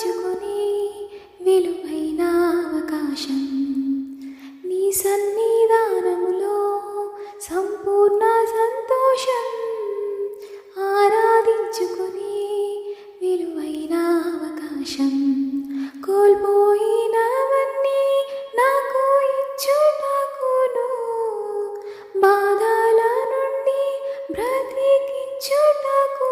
ఆరాధించుకుని విలువైన అవకాశం. నీ సన్నిధానములో సంపూర్ణ సంతోషం. ఆరాధించుకుని విలువైన అవకాశం. కోల్పోయినవన్నీ నాకు ఇచ్చుటకును బాధల నుండి బ్రతికించుటకును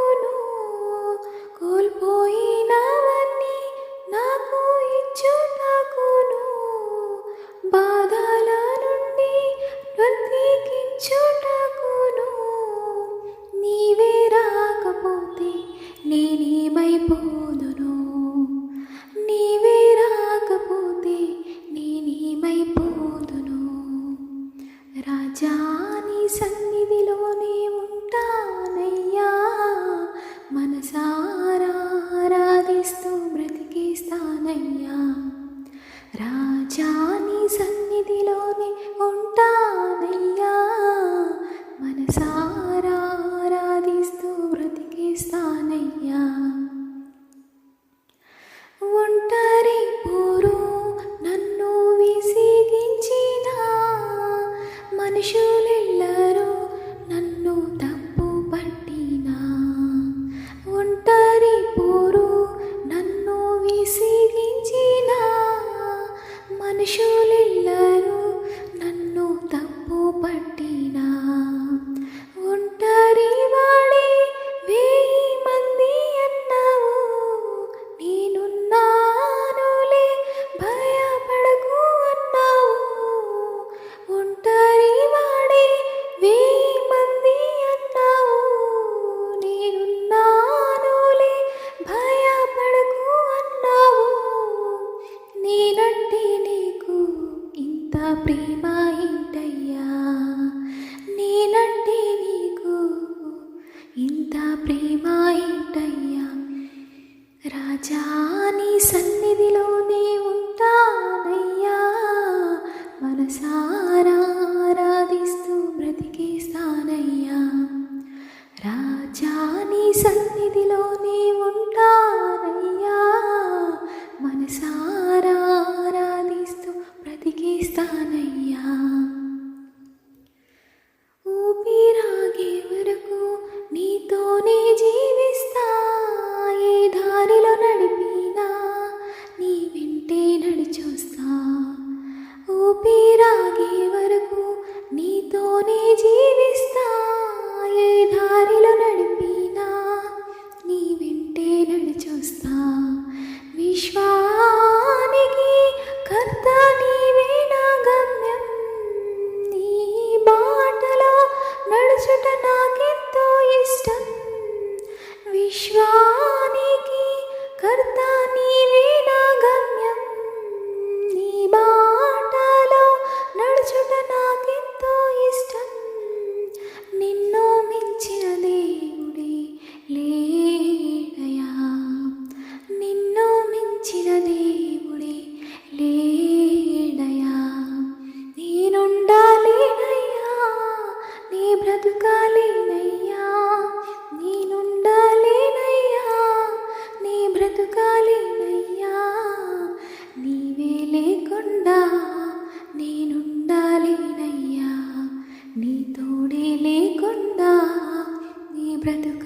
ఇంత ప్రేమ ఏంటయ్యా? నేనంటే నీకు ఇంత ప్రేమ ఏంటయ్యా? రాజా నీ సన్నిధిలోనే জীবনে জীবনে para teu